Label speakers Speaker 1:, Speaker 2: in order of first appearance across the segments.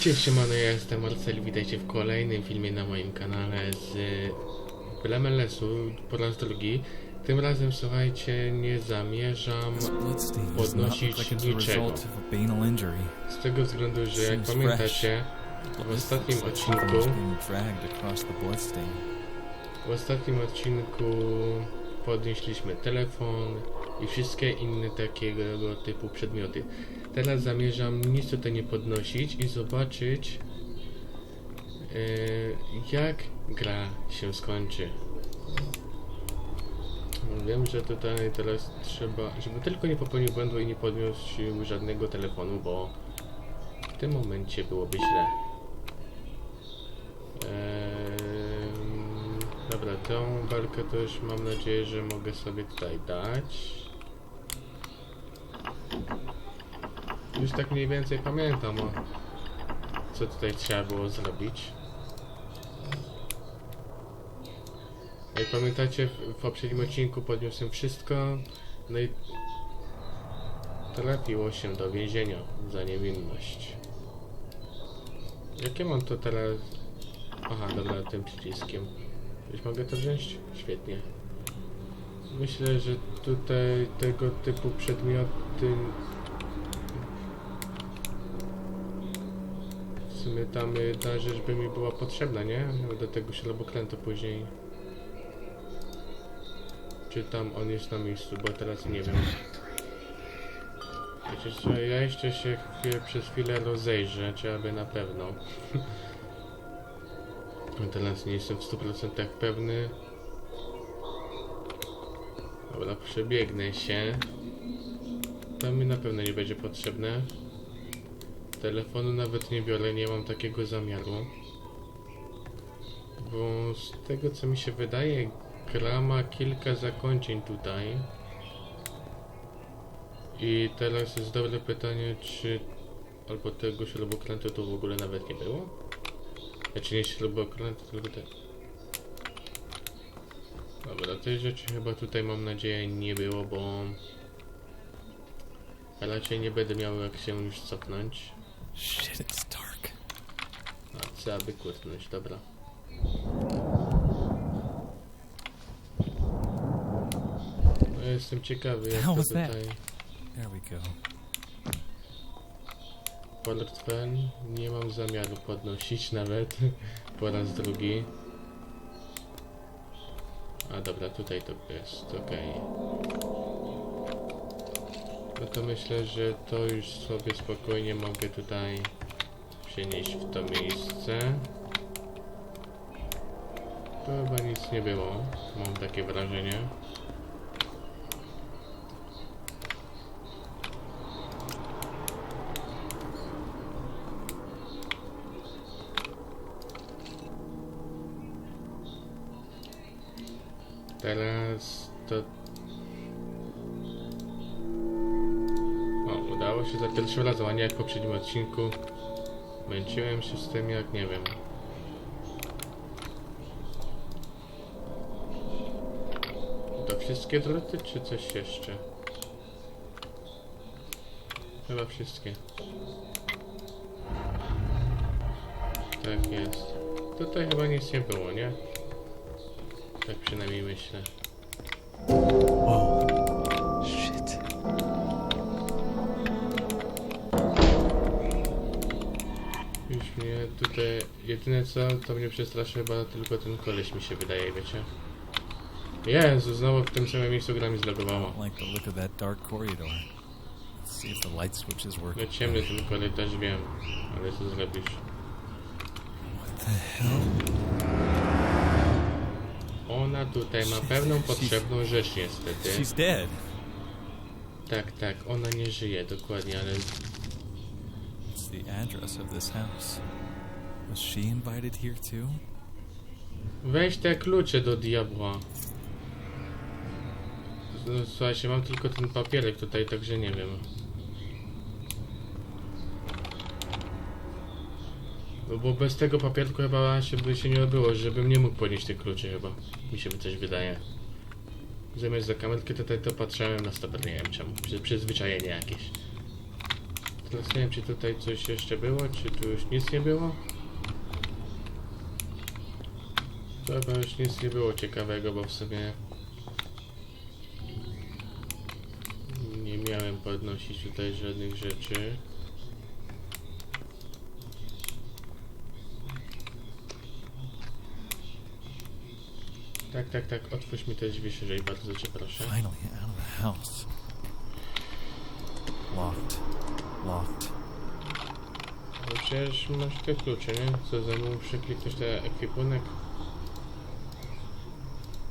Speaker 1: Cześć, siemano, ja jestem Marcel, witajcie w kolejnym filmie na moim kanale z LMLS-u po raz drugi. Tym razem, słuchajcie, nie zamierzam podnosić niczego. Z tego względu, że jak pamiętacie, w ostatnim odcinku, w ostatnim odcinku podnieśliśmy telefon i wszystkie inne takiego typu przedmioty. Teraz zamierzam nic tutaj nie podnosić i zobaczyć e, jak gra się skończy. Wiem, że tutaj teraz trzeba, żeby tylko nie popełnił błędu i nie podniósł żadnego telefonu, bo w tym momencie byłoby źle. Dobra, tą walkę to już mam nadzieję, że mogę sobie tutaj dać. Już tak mniej więcej pamiętam o co tutaj trzeba było zrobić. Jak pamiętacie, w, poprzednim odcinku podniosłem wszystko, no i trafiło się do więzienia za niewinność. Jakie mam to teraz? Aha, dobra, tym przyciskiem. Już mogę to wziąć? Świetnie. Myślę, że tutaj tego typu przedmioty sumie tam ta rzecz by mi była potrzebna, nie? Do tego śrubokrętu później. Czy tam on jest na miejscu, bo teraz nie wiem. Co, ja jeszcze się przez chwilę rozejrzę, czy aby na pewno. No Teraz nie jestem w 100% pewny. Dobra, przebiegnę się. To mi na pewno nie będzie potrzebne. Telefonu nawet nie biorę, nie mam takiego zamiaru. Bo z tego co mi się wydaje, gra ma kilka zakończeń tutaj. I teraz jest dobre pytanie, czy albo tego śrubokrętu tu w ogóle nawet nie było? Znaczy nie śrubokręt, tylko te... Dobra, tej rzeczy chyba tutaj mam nadzieję nie było, bo... Raczej nie będę miał jak się już cofnąć.
Speaker 2: Shit, it's dark.
Speaker 1: A, trzeba by kłótnąć, dobra. No, jestem ciekawy jak
Speaker 2: How
Speaker 1: to
Speaker 2: was that?
Speaker 1: tutaj...
Speaker 2: There we go.
Speaker 1: Portfel nie mam zamiaru podnosić nawet po raz drugi. A dobra, tutaj to jest, okej. No to myślę, że to już sobie spokojnie mogę tutaj przenieść w to miejsce. To chyba nic nie było, mam takie wrażenie. Teraz to... udało się za pierwszym razem, a nie jak w poprzednim odcinku. Męczyłem się z tym jak nie wiem. To wszystkie druty, czy coś jeszcze? Chyba wszystkie. Tak jest. Tutaj chyba nic nie było, nie? Tak przynajmniej myślę. Tutaj... Jedyne co, to mnie przestraszy chyba tylko ten koleś mi się wydaje, wiecie? Jezu, znowu w tym samym miejscu gra mi zlogowało. No ciemny ten korytarz wiem, ale co zrobisz? Ona tutaj ma pewną potrzebną rzecz niestety. Tak, tak, ona nie żyje dokładnie, ale
Speaker 2: the address of this house? Was she invited here too?
Speaker 1: weź te klucze do diabła. No, słuchajcie, mam tylko ten papierek tutaj, także nie wiem. No bo bez tego papierku chyba się by się nie odbyło, żebym nie mógł podnieść tych kluczy chyba. Mi się coś wydaje. Zamiast za kamerkę tutaj to patrzałem na stopę, nie wiem czemu. Przy, przyzwyczajenie jakieś. Teraz nie wiem, czy tutaj coś jeszcze było, czy tu już nic nie było. To chyba już nic nie było ciekawego, bo w sumie nie miałem podnosić tutaj żadnych rzeczy. Tak, tak, tak, otwórz mi te drzwi szerzej, bardzo cię proszę.
Speaker 2: Finally out of the house. Locked. Locked.
Speaker 1: No przecież masz te klucze, nie? Co za mną muszę kliknąć ten ekwipunek?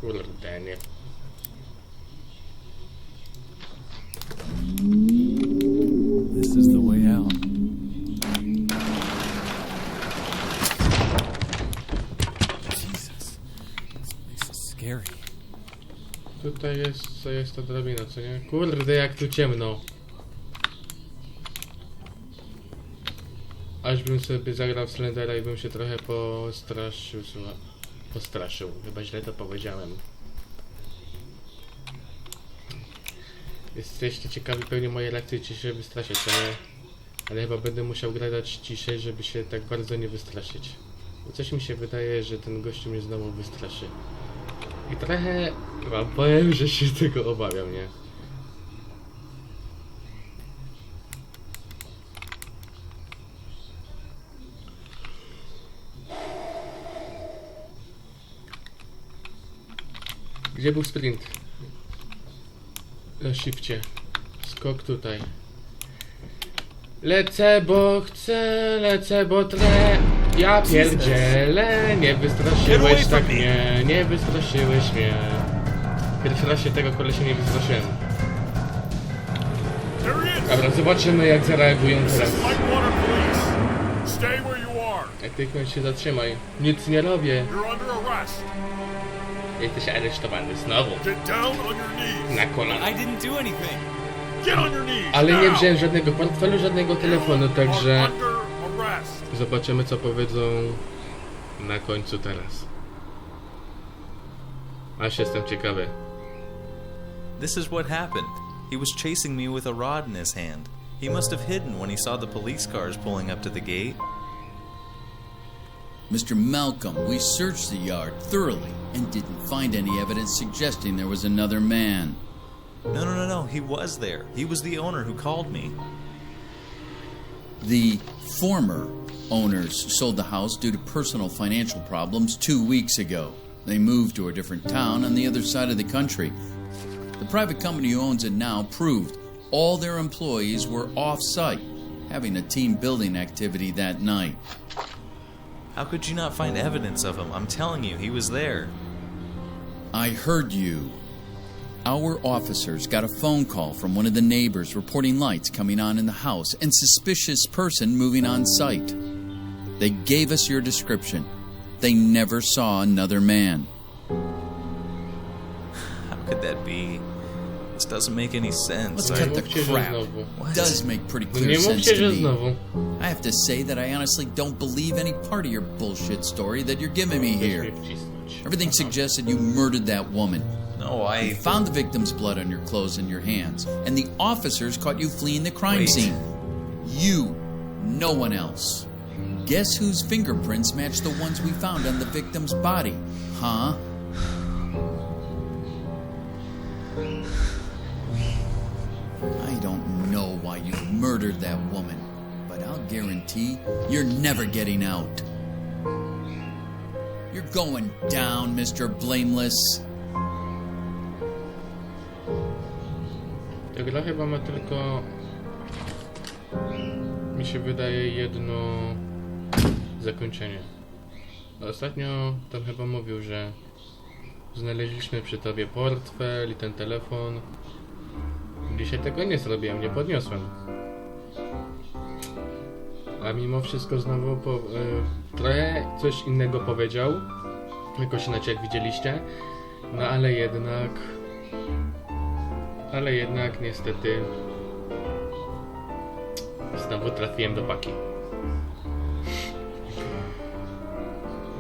Speaker 1: Kurde, nie.
Speaker 2: This is the way out. Jesus. This place is scary.
Speaker 1: Tutaj jest, co jest ta drabina, co nie? Kurde, jak tu ciemno. Aż bym sobie zagrał w Slendera i bym się trochę postraszył, słucha. Postraszył, chyba źle to powiedziałem. Jesteście ciekawi pewnie mojej reakcji, czy się nie? Ale chyba będę musiał grać ciszej, żeby się tak bardzo nie wystraszyć. Bo coś mi się wydaje, że ten gościu mnie znowu wystraszy. I trochę wam powiem, że się tego obawiam, nie? Gdzie był sprint? Na shifcie. Skok tutaj. Lecę, bo chcę, lecę, bo trę. Ja pierdzielę, nie wystraszyłeś tak mnie, nie wystraszyłeś mnie. Pierwszy raz się tego kolesia nie wystraszyłem. Dobra, zobaczymy jak zareagują teraz. Jak tylko się zatrzymaj. Nic nie robię. Jesteś aresztowany znowu.
Speaker 3: Get down on your knees.
Speaker 1: Na kolana.
Speaker 2: I didn't do anything.
Speaker 3: Get on your knees.
Speaker 1: Ale nie wziąłem żadnego portfelu, żadnego telefonu, także... Zobaczymy co powiedzą na końcu teraz. Aż jestem ciekawy.
Speaker 4: This is what happened. He was chasing me with a rod in his hand. He must have hidden when he saw the police cars pulling up to the gate.
Speaker 5: Mr. Malcolm, we searched the yard thoroughly and didn't find any evidence suggesting there was another man.
Speaker 4: No, no, no, no. He was there. He was the owner who called me.
Speaker 5: The former owners sold the house due to personal financial problems two weeks ago. They moved to a different town on the other side of the country. The private company who owns it now proved all their employees were off site, having a team building activity that night.
Speaker 4: How could you not find evidence of him? I'm telling you, he was there.
Speaker 5: I heard you. Our officers got a phone call from one of the neighbors reporting lights coming on in the house and suspicious person moving on site. They gave us your description. They never saw another man.
Speaker 4: How could that be? This doesn't make any sense.
Speaker 5: Let's cut the crap.
Speaker 4: What?
Speaker 5: Does make pretty clear sense to me. I have to say that I honestly don't believe any part of your bullshit story that you're giving me here. Everything suggests that you murdered that woman.
Speaker 4: No,
Speaker 5: We
Speaker 4: I.
Speaker 5: found the victim's blood on your clothes and your hands, and the officers caught you fleeing the crime
Speaker 4: Wait.
Speaker 5: scene. You, no one else. Guess whose fingerprints match the ones we found on the victim's body? Huh? You murdered that woman, but I'll guarantee you're never getting out. You're going down, Mr. Blameless.
Speaker 1: Ta gra chyba ma tylko... Mi się wydaje jedno zakończenie. Ostatnio tam chyba mówił, że znaleźliśmy przy tobie portfel i ten telefon. Dzisiaj tego nie zrobiłem, nie podniosłem. A mimo wszystko znowu po, e, trochę coś innego powiedział. Jakoś inaczej jak widzieliście. No ale jednak ale jednak niestety znowu trafiłem do paki.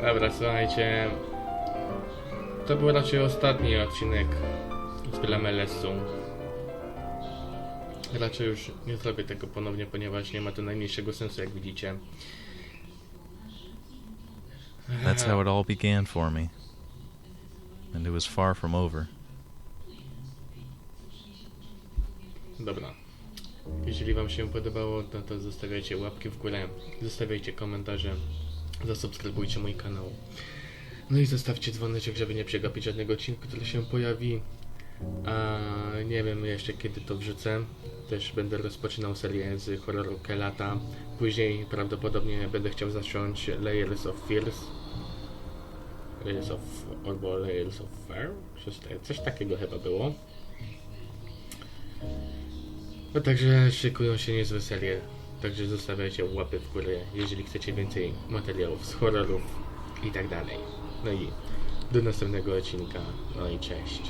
Speaker 1: Dobra, słuchajcie. To był raczej ostatni odcinek z Blamelessu. Raczej już nie zrobię tego ponownie, ponieważ nie ma to najmniejszego sensu, jak widzicie.
Speaker 4: That's how it all began for me. And it was far from over.
Speaker 1: Dobra. Jeżeli Wam się podobało, no to zostawiajcie łapki w górę, zostawiajcie komentarze, zasubskrybujcie mój kanał. No i zostawcie dzwoneczek, żeby nie przegapić żadnego odcinku, który się pojawi. Nie wiem jeszcze kiedy to wrzucę. Też będę rozpoczynał serię z horroru Kelata. Później prawdopodobnie będę chciał zacząć Layers of Fears. Layers of... albo Layers of Fear? Coś takiego chyba było. No także szykują się niezłe serie. Także zostawiajcie łapy w górę, jeżeli chcecie więcej materiałów z horrorów i tak dalej. No i do następnego odcinka. No i cześć.